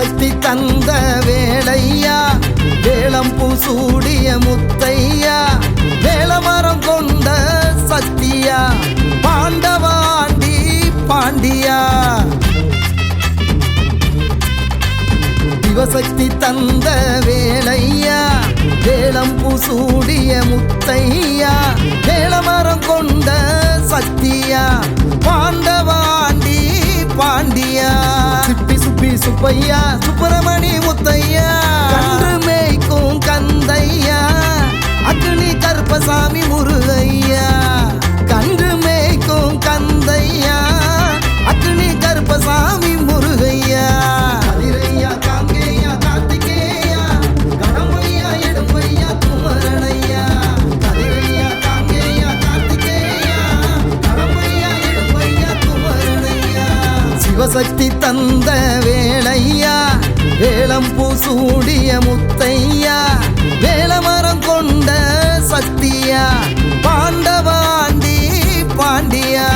சக்தி தந்த வேலையா? வேளம் பூசூடிய முத்தையா? வேளமரம் கொண்ட சக்தியா? பாண்டவாண்டி பாண்டியா? சிவசக்தி தந்த வேலையா? வேளம் பூசூடிய முத்தையா? வேளமரம் கொண்ட சக்தியா? சுப்பையா சுப்பிரமணி முத்தையா கன்று மேய்க்கும் கந்தையா அக்னி கருப்பசாமி முருகையா கன்று மேய்க்கும் கந்தையா அக்னி கருப்பசாமி முருகையா. கதிரையா காங்கேயா வேளம் பூசூடிய முத்தையா வேளமரம் கொண்ட சக்தியா பாண்டவாண்டி பாண்டியா.